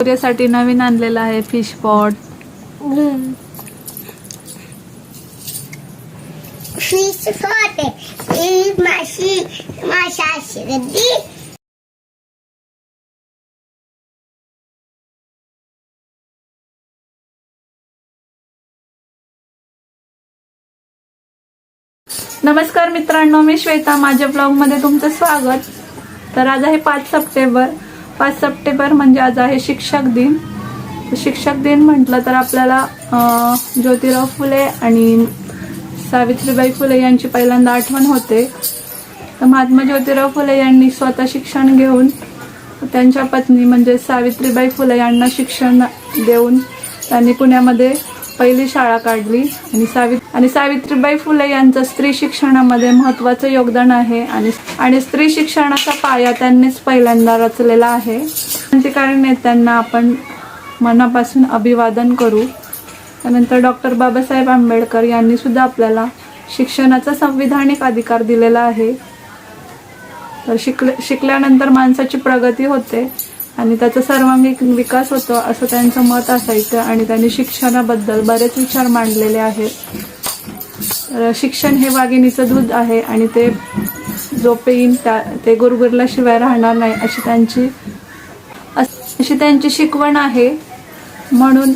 सूर्यासाठी नवीन आणलेला आहे fish pot fish ही माशी नमस्कार मित्रांनो मी श्वेता. माझ्या ब्लॉगमध्ये तुमचं स्वागत. तर आज आहे पाच सप्टेंबर. पाच सप्टेंबर म्हणजे आज आहे शिक्षक दिन. शिक्षक दिन म्हटलं तर आपल्याला ज्योतिराव फुले आणि सावित्रीबाई फुले यांची पहिल्यांदा आठवण होते. तर महात्मा ज्योतिराव फुले यांनी स्वतः शिक्षण घेऊन त्यांच्या पत्नी म्हणजे सावित्रीबाई फुले यांना शिक्षण देऊन त्यांनी पुण्यामध्ये पहिली शाळा काढली आणि सावि आणि सावित्रीबाई फुले यांचं स्त्री शिक्षणामध्ये महत्वाचं योगदान आहे. आणि आणि स्त्री शिक्षणाचा पाया त्यांनीच पहिल्यांदा रचलेला आहे. क्रांतिकारी नेत्यांना आपण मनापासून अभिवादन करू. त्यानंतर डॉक्टर बाबासाहेब आंबेडकर यांनी सुद्धा आपल्याला शिक्षणाचा संविधानिक अधिकार दिलेला आहे. तर शिकले शिकल्यानंतर माणसाची प्रगती होते. आणि त्याचा सर्वांगीण विकास होतो असं त्यांचं मत असायचं आणि त्यांनी शिक्षणाबद्दल बरेच विचार मांडलेले आहेत. शिक्षण हे वाघिणीचं दूध आहे आणि ते जो पेईन त्या ते गुरगुरल्याशिवाय राहणार नाही अशी त्यांची अशी त्यांची शिकवण आहे. म्हणून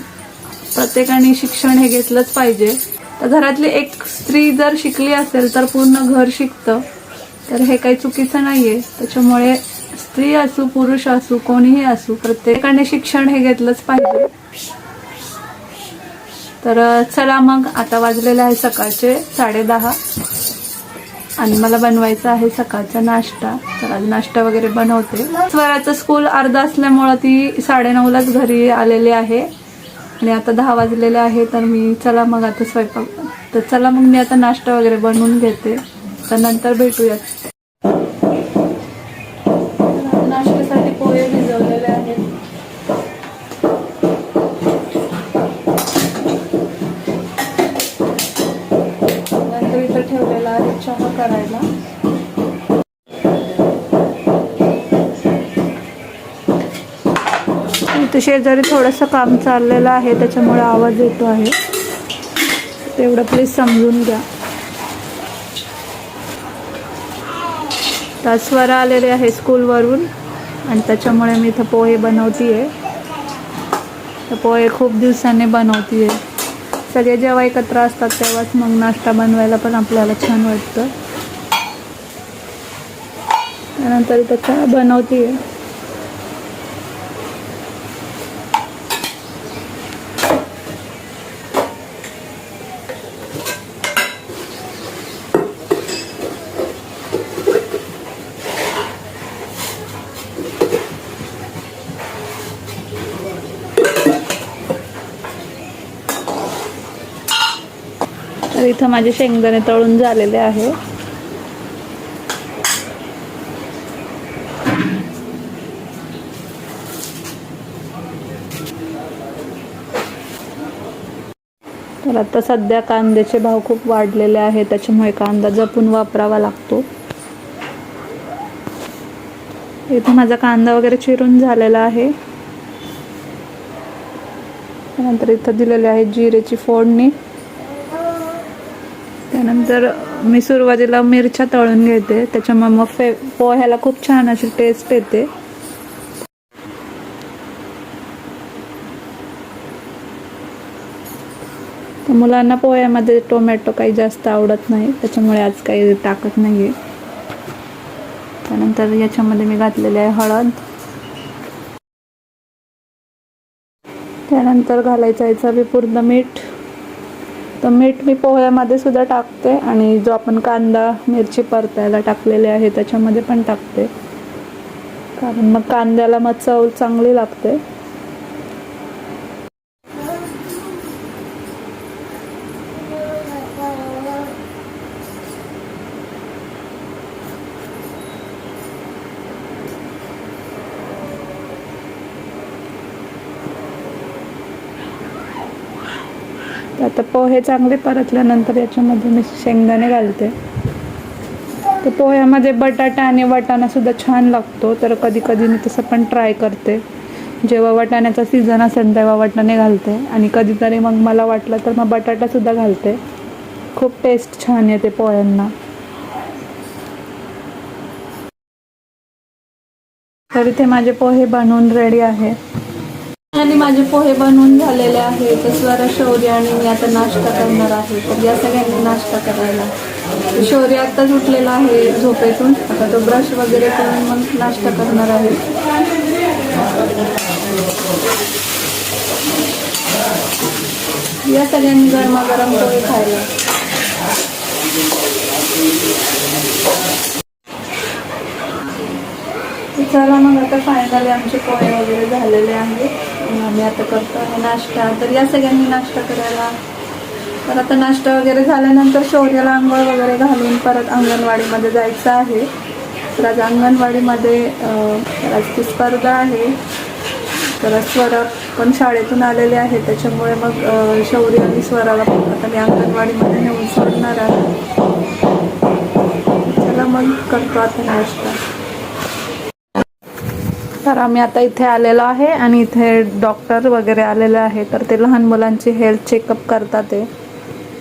प्रत्येकाने शिक्षण हे घेतलंच पाहिजे. तर घरातली एक स्त्री जर शिकली असेल तर पूर्ण घर शिकतं. तर हे काही चुकीचं नाही आहे त्याच्यामुळे स्त्री असू पुरुष असू कोणीही असू प्रत्येकाने शिक्षण हे घेतलंच पाहिजे. तर चला मग आता वाजलेले आहे सकाळचे साडेदहा. आणि मला बनवायचा आहे सकाळचा नाश्ता. तर आज नाश्ता वगैरे बनवते. स्वराचं स्कूल अर्धा असल्यामुळं ती साडेनऊलाच घरी आलेली आहे. आणि आता दहा वाजलेले आहे तर मी चला मग आता स्वयंपाक तर चला मग मी आता नाश्ता वगैरे बनवून घेते. तर नंतर भेटूयात. करायला. इथं शेजारी थोडंसं काम चाललेलं आहे त्याच्यामुळे आवाज येतो आहे. तेवढं प्लीज समजून घ्या. तर स्वरा आलेले आहे स्कूलवरून आणि त्याच्यामुळे मी इथं पोहे बनवतीये. तर पोहे खूप दिवसांनी बनवतीये. सगळे जेव्हा एकत्र असतात तेव्हाच मग नाश्ता बनवायला पण आपल्याला छान वाटतं. त्यानंतर इथं बनवते. आहे तर इथं माझे शेंगदाणे तळून झालेले आहे तर आता सध्या कांद्याचे भाव खूप वाढलेले आहेत त्याच्यामुळे कांदा जपून वापरावा लागतो. इथं माझा कांदा वगैरे चिरून झालेला आहे. त्यानंतर इथं दिलेली आहे जिरेची फोडणी. त्यानंतर मी सुरुवातीला मिरच्या तळून घेते त्याच्यामुळे मग फे पोह्याला खूप छान अशी टेस्ट येते. मुलांना पोह्यामध्ये टोमॅटो काही जास्त आवडत नाही त्याच्यामुळे आज काही टाकत नाही आहे त्यानंतर याच्यामध्ये मी घातलेली आहे हळद. त्यानंतर घालायचं आहे पूर्ण मीठ. तर मीठ मी पोह्यामध्ये सुद्धा टाकते आणि जो आपण कांदा मिरची परतायला टाकलेले आहे त्याच्यामध्ये पण टाकते. कारण मग कांद्याला मग चव चांगली लागते. तर आता पोहे चांगले परतल्यानंतर याच्यामध्ये मी शेंगदाणे घालते. तर पोह्यामध्ये बटाटा आणि वाटाणासुद्धा छान लागतो तर कधी कधी मी तसं पण ट्राय करते. जेव्हा वाटाण्याचा सीझन असेल तेव्हा वाटाणे घालते आणि कधीतरी मग मला वाटलं तर मग बटाटासुद्धा घालते. खूप टेस्ट छान येते पोह्यांना. तर इथे माझे पोहे बनवून रेडी आहे. आणि माझे पोहे बनवून झालेले आहे. तर स्वरा शौर्य आणि मी आता नाश्ता करणार आहे. तर या सगळ्यांनी नाश्ता करायला. शौर्य आत्ताच उठलेला आहे झोपेतून. आता तो ब्रश वगैरे करून मग नाश्ता करणार आहे. या सगळ्यांनी गरमागरम पोहे खायला. चला मग आता फायनली आमचे पोहे वगैरे झालेले आहेत. आणि आम्ही आता करतो आहे नाश्ता. तर या सगळ्यांनी नाश्ता करायला. तर आता नाश्ता वगैरे झाल्यानंतर शौर्याला आंघोळ वगैरे घालून परत अंगणवाडीमध्ये जायचं आहे. तर आज अंगणवाडीमध्ये अं, आज ती स्पर्धा आहे. तर स्वरा पण शाळेतून आलेले आहे त्याच्यामुळे मग शौर्य आणि स्वराला पण आता मी अंगणवाडीमध्ये नेऊन सोडणार आहे. चला मग करतो आता नाश्ता. तर आम्ही आता इथे आलेलो आहे आणि इथे डॉक्टर वगैरे आलेले आहे. तर ते लहान मुलांची हेल्थ चेकअप करतात ते.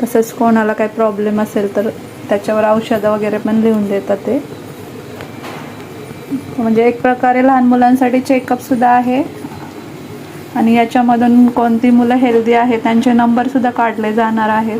तसंच कोणाला काही प्रॉब्लेम असेल तर त्याच्यावर औषधं वगैरे पण लिहून देतात ते. म्हणजे एक प्रकारे लहान मुलांसाठी चेकअपसुद्धा आहे. आणि याच्यामधून कोणती मुलं हेल्दी आहेत त्यांचे नंबरसुद्धा काढले जाणार आहेत.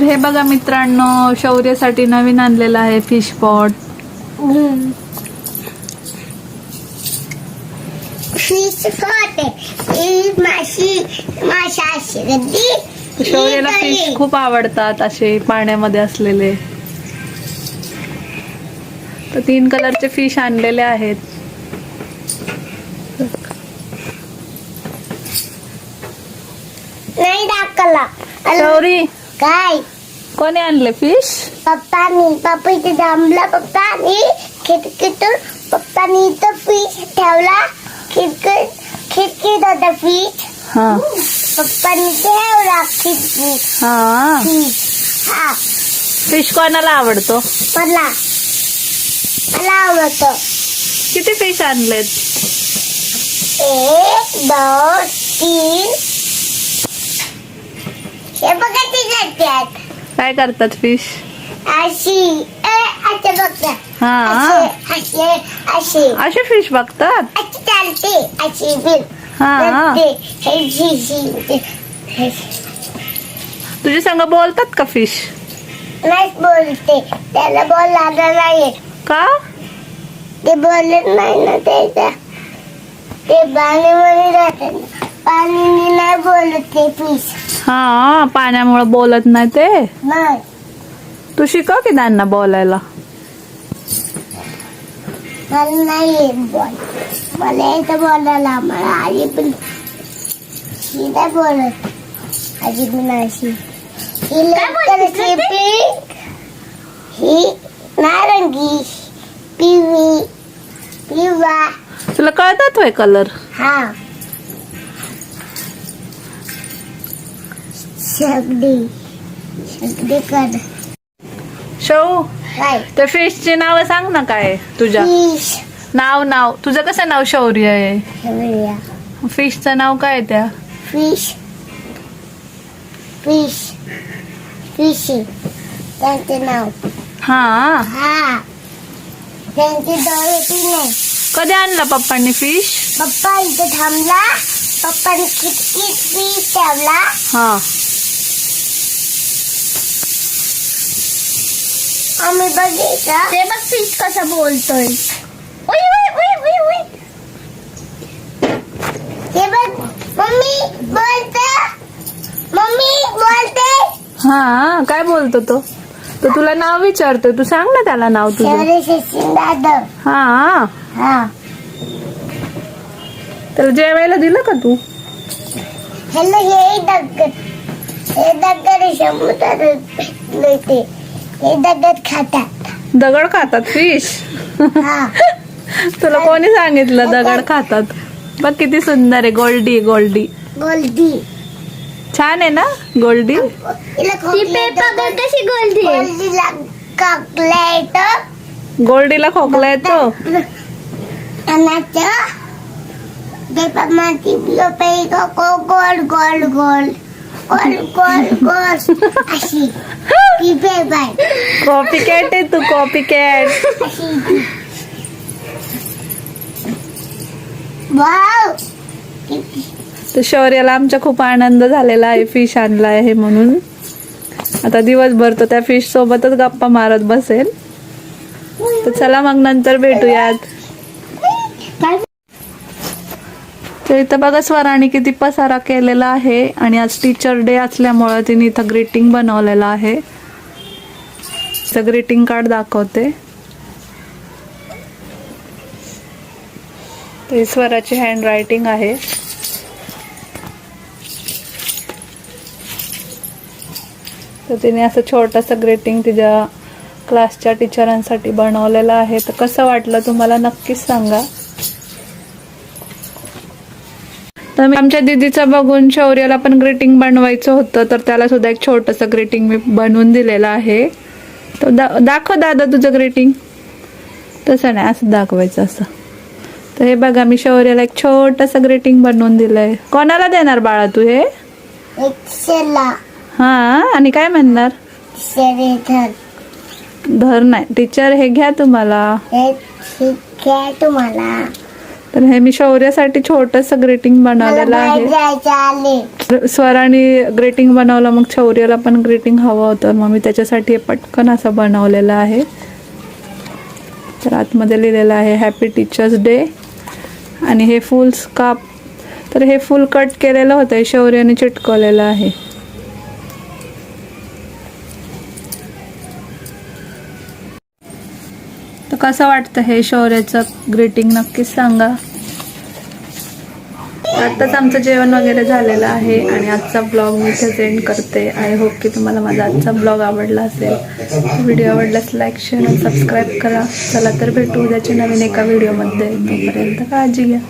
तर हे बघा मित्रांनो शौर्यासाठी नवीन आणलेलं आहे फिश पॉट फिश माशी शौर्याला फिश खूप आवडतात असे पाण्यामध्ये असलेले. तर तीन कलरचे फिश आणलेले आहेत. नाही दाखवला. शौरी काय? कोणी आणले फिश पप्पानी पप्पा इथे थांबला पप्पानी खिडकीतून पप्पानी इथं फिश ठेवला. खिडकीत खिडकीत होता फिश हा. पप्पानी ठेवला खिडकीत. हा. फिश हा. फिश कोणाला आवडतो? मला. मला आवडतं. किती फिश आणलेत? एक दोन तीन हे बघा ती जात्यात. काय करतात फिश अशी ए असे बघा हा. असे फिश बघतात? अशी चालते अशी बिल हा. ते हे जी जी हे. तुझे संग बोलतात का फिश नाहीच बोलते. त्याला बोल आला नाही का? ते बोलत नाही ना त्याचा ते पाणीमध्ये राहते पाणीने नाही बोलत ते पीस. हा पाण्यामुळे बोलत नाही ते? नाही. तू शिकव की त्यांना बोलायला. मला नाही येत बोल. मला येतं बोलायला. मला आजी पण नाही बोलत. आजी पण अशी. ही लवकर पिंक. ही नारंगी पिवळी पिवळा. तुला कळतात होय कलर हा. सगळी सगळी कर. शौ काय? त्या फिशची नाव सांग ना काय तुझ्या. फिश. नाव नाव. तुझं कसं नाव शौर्य आहे? फिशचं नाव काय आहे त्या? फिश. फिश. फिशी. त्यांचे नाव. हा. हा. त्यांचे डोळे तीन आहे कधी आणला पप्पांनी फिश? पप्पा इथे थांबला. पप्पाने खिडकीत फिश ठेवला. हा. आम्ही बघितलं. ते बघ फिश कसं बोलतोय. उई, उई, उई, उई, उई. ते बघ मम्मी बोलते. मम्मी बोलते. हा काय बोलतो तो? तो तुला नाव विचारतोय. तू सांग ना त्याला नाव तुझं. शेवरे सचिन दादा हा. हा. त्याला जेवायला दिलं का तू? हॅलो हे दगड. हे दगड समुद्रात हे दगड खातात. दगड खातात फिश? हा. तुला कोणी सांगितलं दगड खातात? बघ किती सुंदर आहे गोल्डी गोल्डी. गोल्डी. छान आहे ना गोल्डी? ती पेपर कशी गोल्डी गोल्डीला काकला येतं. गोल्डीला खोकला येतो? अनाचं. पेपरमध्ये पेपर गोल गोल गोल. गोल गोल गोल अशी. ती पेपर कॉपी कॅट आहे तू कॉपी कॅट अशी. वाव. तर शौर्याला आमच्या खूप आनंद झालेला आहे फिश आणला आहे म्हणून. आता दिवसभर तो त्या फिश सोबतच गप्पा मारत बसेल. तर चला मग नंतर भेटूयात काय तर इथं बघा स्वराने किती पसारा केलेला आहे. आणि आज टीचर डे असल्यामुळं तिने इथं ग्रीटिंग बनवलेलं आहे. इथं ग्रीटिंग कार्ड दाखवते. तर स्वराची हँड रायटिंग आहे. तर तिने असं छोटंसं ग्रीटिंग तिच्या क्लासच्या टीचरांसाठी बनवलेलं आहे. तर कसं वाटलं तुम्हाला नक्कीच सांगा. तर मी आमच्या दीदीचं बघून शौर्याला पण ग्रीटिंग बनवायचं होतं तर त्याला सुद्धा एक छोटंसं ग्रीटिंग मी बनवून दिलेलं आहे. तर दा दाखव दादा तुझं ग्रीटिंग तसं नाही असं दाखवायचं असं. तर हे बघा मी शौर्याला एक छोटंसं ग्रीटिंग बनवून दिलंय. कोणाला देणार बाळा तू हे? हा आणि काय म्हणणार? धर नाही. टीचर हे घ्या तुम्हाला. तुम्हाला. तर हे मी शौर्यासाठी छोटंसं ग्रीटिंग बनवलेलं आहे. स्वराने ग्रीटिंग बनवलं मग शौर्याला पण ग्रीटिंग हवं होतं. मग मी त्याच्यासाठी हे पटकन असं बनवलेलं आहे. तर आतमध्ये लिहिलेलं आहे हॅपी टीचर्स डे आणि हे फुल स्काप तर हे फुल कट केलेलं होतं हे शौर्याने चिटकवलेलं आहे. कसं वाटतं हे शौर्याचं ग्रीटिंग नक्कीच सांगा. आत्ताच आमचं जेवण वगैरे झालेलं आहे आणि आजचा ब्लॉग मी इथेच एंड करते. आय होप की तुम्हाला माझा आजचा ब्लॉग आवडला असेल. व्हिडिओ आवडल्यास लाईक शेअर आणि सबस्क्राईब करा. चला तर भेटू उद्याच्या नवीन एका व्हिडिओमध्ये तोपर्यंत काळजी घ्या.